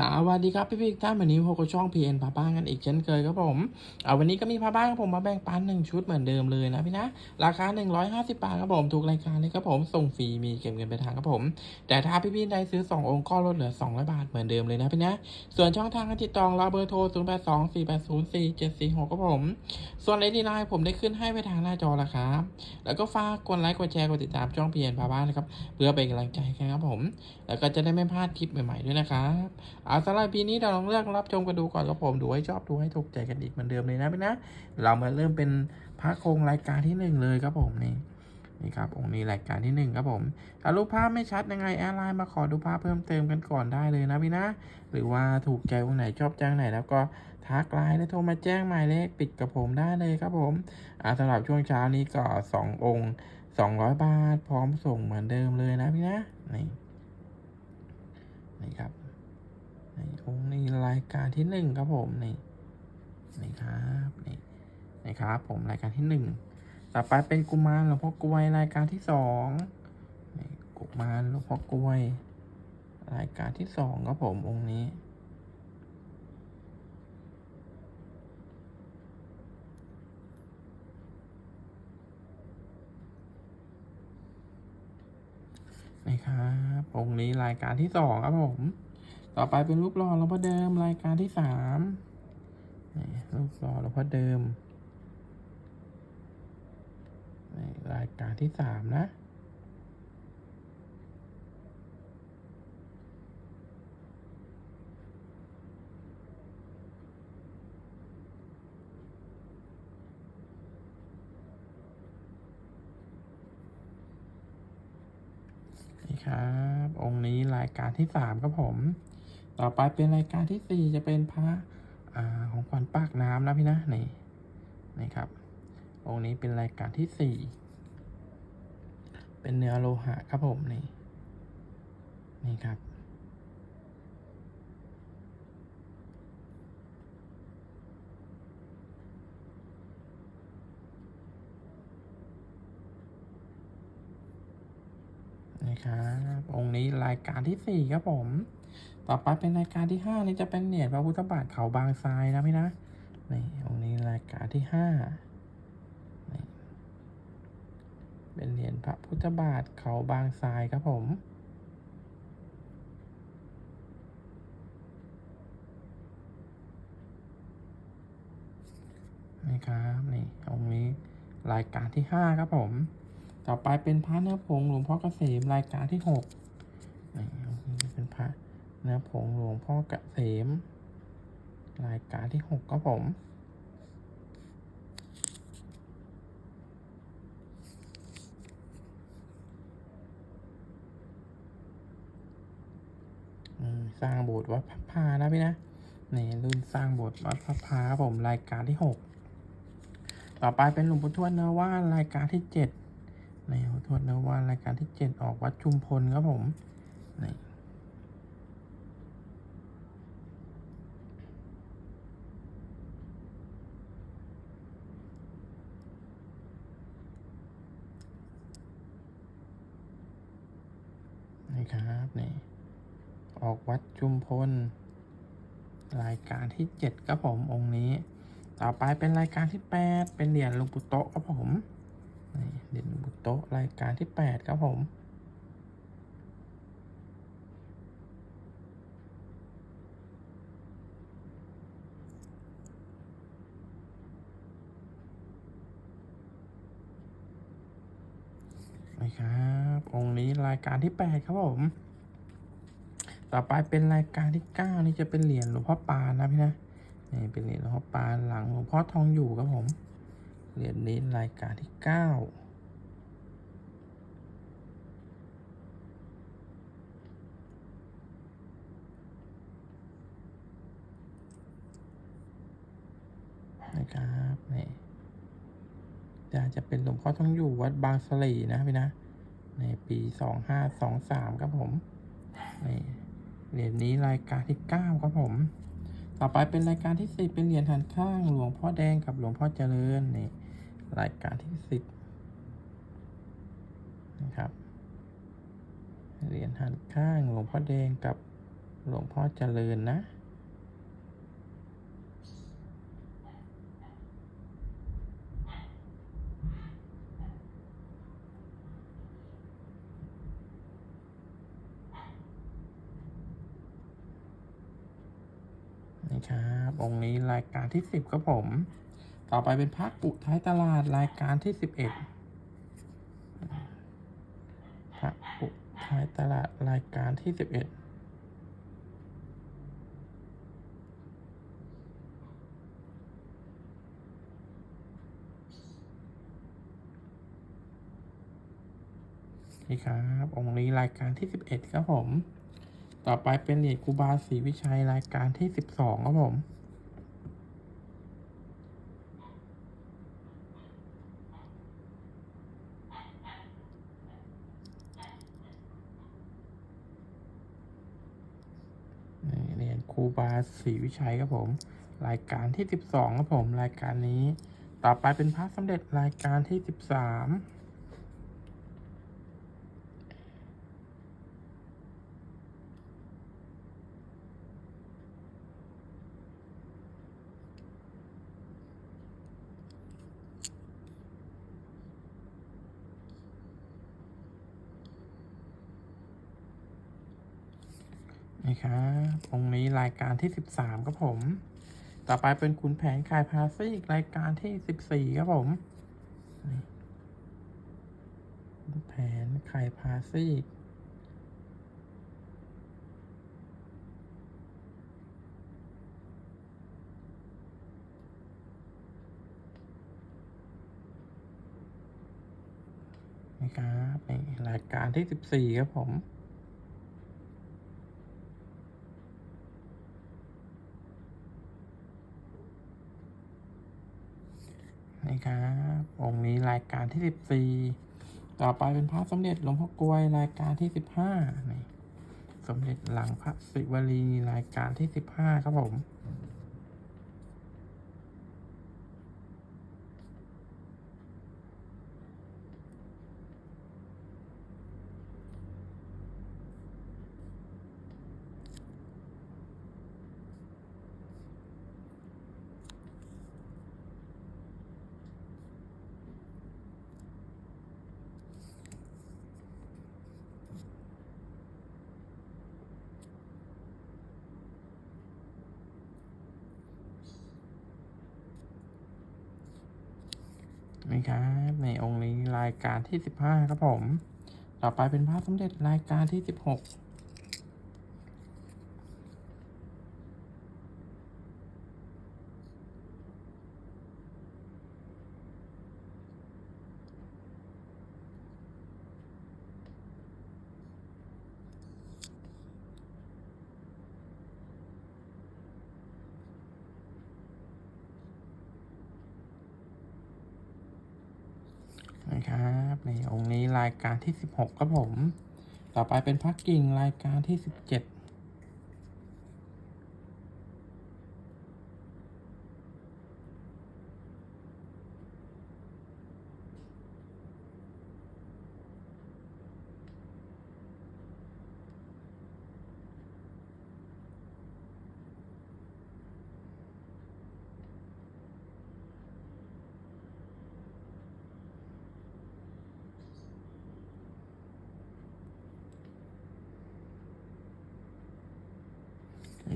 สวัสดีครับพี่พี่ท่านวันนี้พบกับช่อง PN พาบ้านกันอีกเช่นเคยครับผมเอาวันนี้ก็มีพาบ้านครับผมมาแบ่งปันหนึ่งชุดเหมือนเดิมเลยนะพี่นะ ราคา 150 บาทครับผมถูกรายการนี้ครับผมส่งฟรีมีเก็บเงินไปทางครับผม แต่ถ้าพี่พี่ใดซื้อ 2 องค์ก็ลดเหลือ200บาทเหมือนเดิมเลยนะพี่นะ ส่วนช่องทางการติดต่อเราเบอร์โทร 0 8 2 4 8 0 4 7 4 6ครับผม ส่วนเลดีไลน์ผมได้ขึ้นให้ไปทางหน้าจอแล้วครับแล้วก็ฝากกดไลค์กดแชร์กดติดตามช่อง PN พาบ้านนะครับเพื่อเป็นกำลังใจให้ครับผม แล้วก็จะได้ไม่พลาดคลิปใหม่ๆด้วยนะครับเอาสำหรับปีนี้เราลองเลือกรับชมกันดูก่อนครับผมดูให้ชอบดูให้ถูกใจกันอีกเหมือนเดิมเลยนะพี่นะ เรามาเริ่มเป็นพระโครงรายการที่หนึ่งเลยครับผมนี่นี่ครับองค์นี้รายการที่หนึ่งครับผมถ้ารูปภาพไม่ชัดยังไงแอร์ไลน์มาขอดูภาพเพิ่มเติมกันก่อนได้เลยนะพี่นะ หรือว่าถูกใจองค์ไหนชอบจ้างไหน แล้วก็ทักไลน์แล้วโทรมาแจ้งหมายเลขปิดกับผมได้เลยครับผมอ่าสำหรับช่วงเช้านี้ก็สององค์สองร้อยบาท พร้อมส่งเหมือนเดิมเลยนะพี่นะนี่นี่ครับ นี่องค์นี้รายการที่หนึ่งครับผมนี่นี่ครับนี่นี่ครับผมรายการที่หนึ่งต่อไปเป็นกุมารหลวงพ่อกล้วยรายการที่สองนี่กุมารหลวงพ่อกล้วย รายการที่สองครับผมองค์นี้นี่ครับองค์นี้รายการที่สองครับผม ต่อไปเป็นรูปหล่อหลวงพ่อเดิมรายการที่สามรูปหล่อหลวงพ่อเดิมรายการที่สามนะนี่ครับ องค์นี้รายการที่สามครับผม ต่อไปเป็นรายการที่สี่จะเป็นพระอของขวัญปากน้ำนะพี่นะนี่นี่ครับองค์นี้เป็นรายการที่สี่เป็นเนื้อโลหะครับผมนี่นี่ครับนี่ครับองค์นี้รายการที่สี่ครับผม ต่อไปเป็นรายการที่ห้านี่จะเป็นเหรียญพระพุทธบาทเขาบางทรายนะพี่นะนี่องค์นี้รายการที่ห้านี่เป็นเหรียญพระพุทธบาทเขาบางทรายครับผมนี่ครับนี่องค์นี้รายการที่ห้าครับผม ต่อไปเป็นพระเนื้อผงหลวงพ่อเกษมรายการที่หกนี่ นื้อผงหลวงพ่อเกษมรายการที่หกครับผม สร้างโบสถ์วัดพระพานะพี่นะนี่รุ่นสร้างโบสถ์วัดพระพาครับผมรายการที่หกต่อไปเป็นหลวงปู่ทวดนื้อว่ารายการที่เจ็ดนี่หลวงปู่ทวดนื้อว่ารายการที่เจ็ดออกวัดชุมพลครับผมนี่ ครับนี่ออกวัดจุมพล รายการที่เจ็ดครับผมองค์นี้ ต่อไปเป็นรายการที่แปดเป็นเหรียญลงปุโตะครับผมนี่เหรียญลงปุโตะรายการที่แปดครับผม นะครับ องค์นี้รายการที่แปดครับผม ต่อไปเป็นรายการที่เก้านี่จะเป็นเหรียญหลวงพ่อปานนะพี่นะนี่เป็นเหรียญหลวงพ่อปานหลังหลวงพ่อทองอยู่ครับผม เหรียญนี้รายการที่เก้านะครับนี่ จะจะเป็นหลวงพ่อทองอยู่วัดบางสลีนะพี่นะ ในปีสองห้าสองสามครับผมนี่เหรียญนี้รายการที่เก้าครับผม ต่อไปเป็นรายการที่สิบเป็นเหรียญหันข้างหลวงพ่อแดงกับหลวงพ่อเจริญนี่รายการที่สิบนะครับเหรียญหันข้างหลวงพ่อแดงกับหลวงพ่อเจริญนะ นี่ครับองค์นี้รายการที่สิบครับผม ต่อไปเป็นพักปุท้ายตลาดรายการที่สิบเอ็ดพักปุท้ายตลาดรายการที่สิบเอ็ดนี่ครับองค์นี้รายการที่สิบเอ็ดครับผม ต่อไปเป็นเหรียญคูบาศรีวิชัยรายการที่สิบสองครับผม เหรียญคูบาศรีวิชัยครับผม รายการที่สิบสองครับผม รายการนี้ ต่อไปเป็นพระสมเด็จรายการที่สิบสาม ครับองนี้รายการที่สิบสามครับผม ต่อไปเป็นขุนแผนคายพาซีกรายการที่สิบสี่ครับผมนี่ขุนแผนคายพาซีกนี่ครับนี่รายการที่สิบสี่ครับผม นี่ครับองค์นี้รายการที่สิบสี่ต่อไปเป็นพระสมเด็จหลวงพ่อกลวยรายการที่สิบห้านี่สมเด็จหลังพระศิวลีรายการที่สิบห้าครับผม นะครับในองค์นี้รายการที่ 15 ครับผม ต่อไปเป็นภาพสมเด็จรายการที่ 16 นี่องค์นี้รายการที่ 16 ครับผม ต่อไปเป็นพักกิ่งรายการที่ 17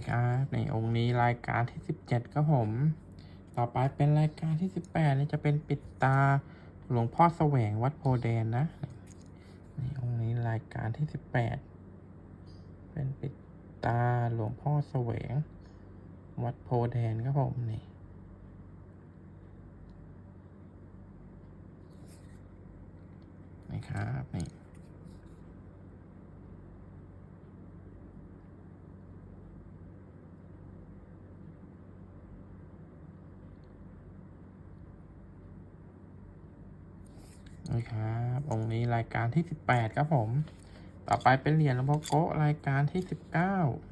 ดนะครับในองค์นี้รายการที่สิบเจ็ดครับผม ต่อไปเป็นรายการที่สิบแปดนี่จะเป็นปิดตาหลวงพ่อแสวงวัดโพแดนนะในองค์นี้รายการที่สิบแปดเป็นปิดตาหลวงพ่อแสวง วัดโพแดนครับผมนี่นะครับนี่ นะครับ องค์นี้รายการที่ 18 ครับผม ต่อไปเป็นเหรียญหลวงพ่อโกะรายการที่ 19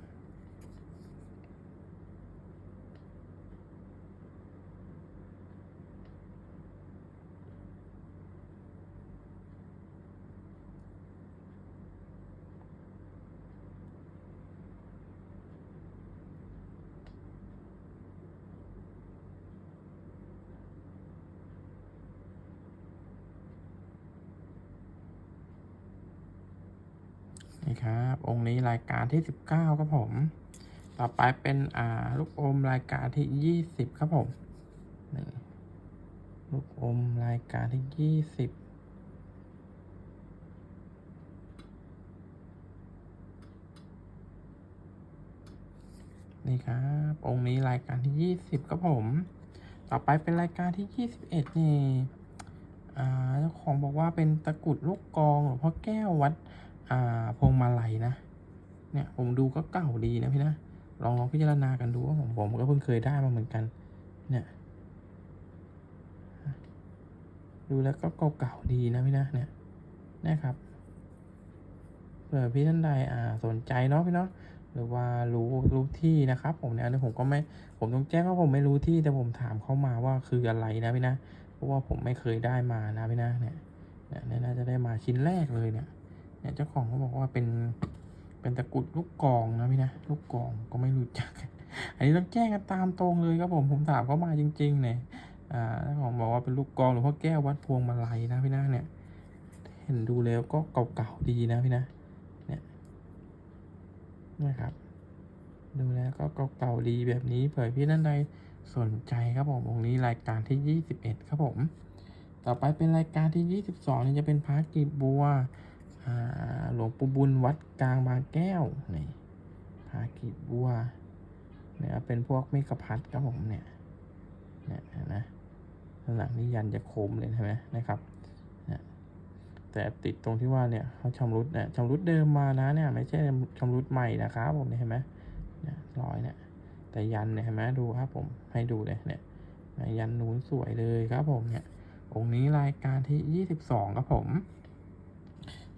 นี่ครับ องค์นี้รายการที่สิบเก้าครับผม ต่อไปเป็นอ่าลูกอมรายการที่ยี่สิบครับผมนี่ลูกอมรายการที่ยี่สิบนี่ครับ องค์นี้รายการที่ยี่สิบครับผม ต่อไปเป็นรายการที่ยี่สิบเอ็ดนี่อ่าเจ้าของบอกว่าเป็นตะกรุดลูกกองหลวงพ่อแก้ววัด อ่าพวงมาลัยนะ เนี่ยผมดูก็เก่าดีนะพี่นะ ลองลองพิจารณากันดูว่าผมผมก็เพิ่งเคยได้มาเหมือนกัน เนี่ย ดูแล้วก็เก่าๆดีนะพี่นะ เนี่ยนะครับเผื่อพี่ท่านใดอ่าสนใจเนาะพี่เนาะหรือว่ารู้รู้ที่นะครับ ผมเนี่ยอันนี้ผมก็ไม่ผมต้องแจ้งว่าผมไม่รู้ที่แต่ผมถามเข้ามาว่าคืออะไรนะพี่นะเพราะว่าผมไม่เคยได้มานะพี่นะเนี่ยเนี่ยเนี่ยน่าจะได้มาชิ้นแรกเลยเนี่ย เนี่ยเจ้าของเขาบอกว่าเป็นเป็นตะกุดลูกกองนะพี่นะลูกกองก็ไม่รู้จัก อันนี้ต้องแจ้งกันตามตรงเลยครับผมผมถามเขามาจริงๆเนี่ยอ่าเจ้าของบอกว่าเป็นลูกกองหลวงพ่อแก้ววัดพวงมาลัยนะพี่นะเนี่ย เห็นดูแล้วก็เก่าๆดีนะพี่นะเนี่ยนะครับดูแล้วก็เก่าๆดีแบบนี้เผื่อพี่ท่านใดสนใจครับผมองค์นี้รายการที่ยี่สิบเอ็ดครับผม ต่อไปเป็นรายการที่ยี่สิบสองนี่จะเป็นพระกีบบัว หลวงปู่บุญวัดกลางบางแก้วนี่พากีบบัวเนี่ยเป็นพวกเมกพัดครับผมเนี่ยเนี่ยนะข้างหลังนี่ยันจะโคมเลยใช่ไหมนะครับนี่แต่ติดตรงที่ว่าเนี่ยเขาชำรุดเนี่ยชำรุดเดิมมานะเนี่ยไม่ใช่ชำรุดใหม่นะครับผมเห็นไหมเนี่ยรอยเนี่ยแต่ยันเนี่ยเห็นไหมดูครับผมให้ดูเลยเนี่ยยันนูนสวยเลยครับผมเนี่ยองค์นี้รายการที่ยี่สิบสองครับผม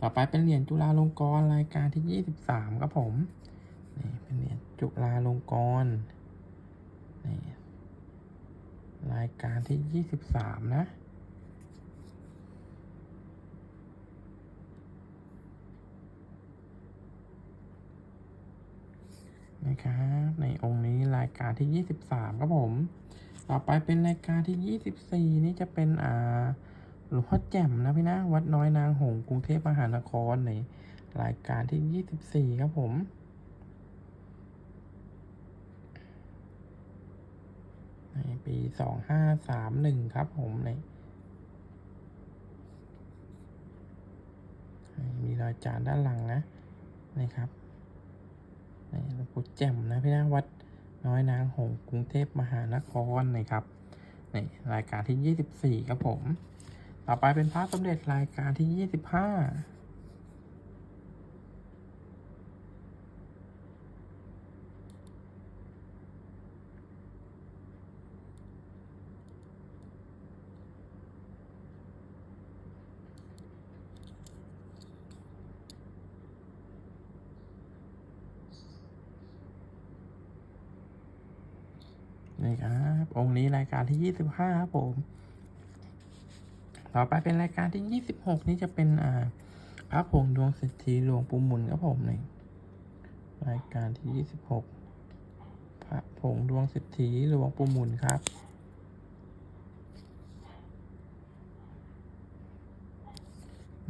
ต่อไปเป็นเหรียญจุฬาลงกรณ์รายการที่ยี่สิบสามครับผมนี่เป็นเหรียญจุฬาลงกรณ์นี่รายการที่ยี่สิบสามนะนะครับในองค์นี้รายการที่ยี่สิบสามครับผม ต่อไปเป็นรายการที่ยี่สิบสี่นี่จะเป็นอ่า หลวงพ่อแจ่มนะพี่นะ วัดน้อยนางหงส์กรุงเทพมหานครในรายการที่ยี่สิบสี่ครับผม ในปีสองห้าสามหนึ่งครับผมในมีรอยจานด้านหลังนะนี่ครับในหลวงพ่อแจ่มนะพี่นะวัดน้อยนางหงส์กรุงเทพมหานครนะครับในรายการที่ยี่สิบสี่ครับผม ต่อไปเป็นพระสมเด็จรายการที่ยี่สิบห้านี่ครับ องค์นี้รายการที่ยี่สิบห้าครับผม ต่อไปเป็นรายการที่ยี่สิบหกนี้จะเป็นอ่าพระผงดวงสิทธิหลวงปู่หมุนครับผมนี่รายการที่ยี่สิบหกพระผงดวงสิทธิหลวงปู่หมุนครับ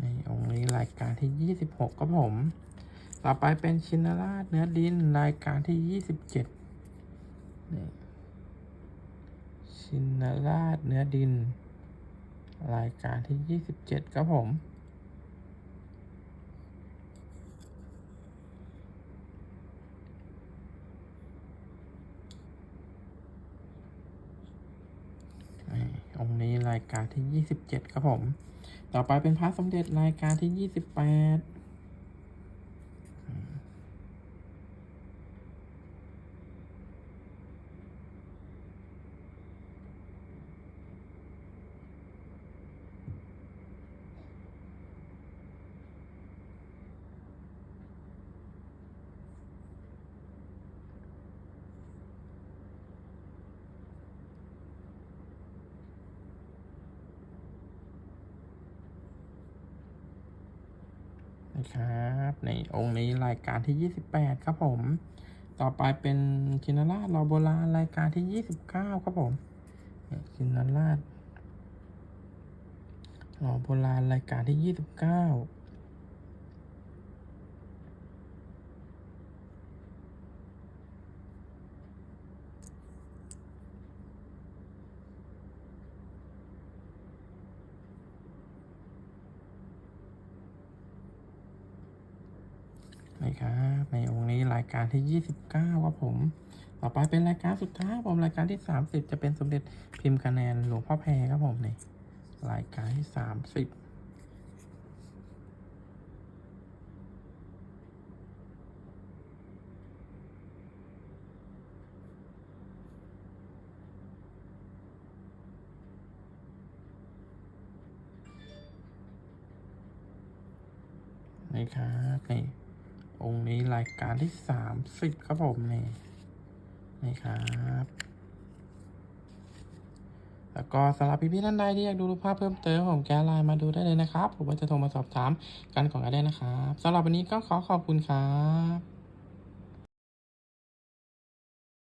ในองค์นี้รายการที่ยี่สิบหกครับผม ต่อไปเป็นชินราชเนื้อดินรายการที่ยี่สิบเจ็ดนี่ชินราชเนื้อดิน รายการที่ 27 ครับผม องค์นี้รายการที่ 27 ครับผม ต่อไปเป็นพระสมเด็จรายการที่ 28 นะครับ ในองค์นี้รายการที่ 28 ครับผม ต่อไปเป็นชินาราชรอโบราณรายการที่ 29 ครับผมชินาราชรอโบราณรายการที่ 29 ครับในองค์นี้รายการที่ยี่สิบเก้าครับผม ต่อไปเป็นรายการสุดท้ายผมรายการที่สามสิบจะเป็นสมเด็จพิมพ์คะแนนหลวงพ่อแพรครับผมนี่รายการที่สามสิบนี่ครับนี่ องค์นี้รายการที่สามสิบครับผมนี่นี่ครับแล้วก็สำหรับพี่ๆท่านใดที่อยากดูรูปภาพเพิ่มเติมผมแกไลน์มาดูได้เลยนะครับผมว่าจะโทรมาสอบถามกันก่อนก็ได้นะครับสำหรับวันนี้ก็ขอขอบคุณครับ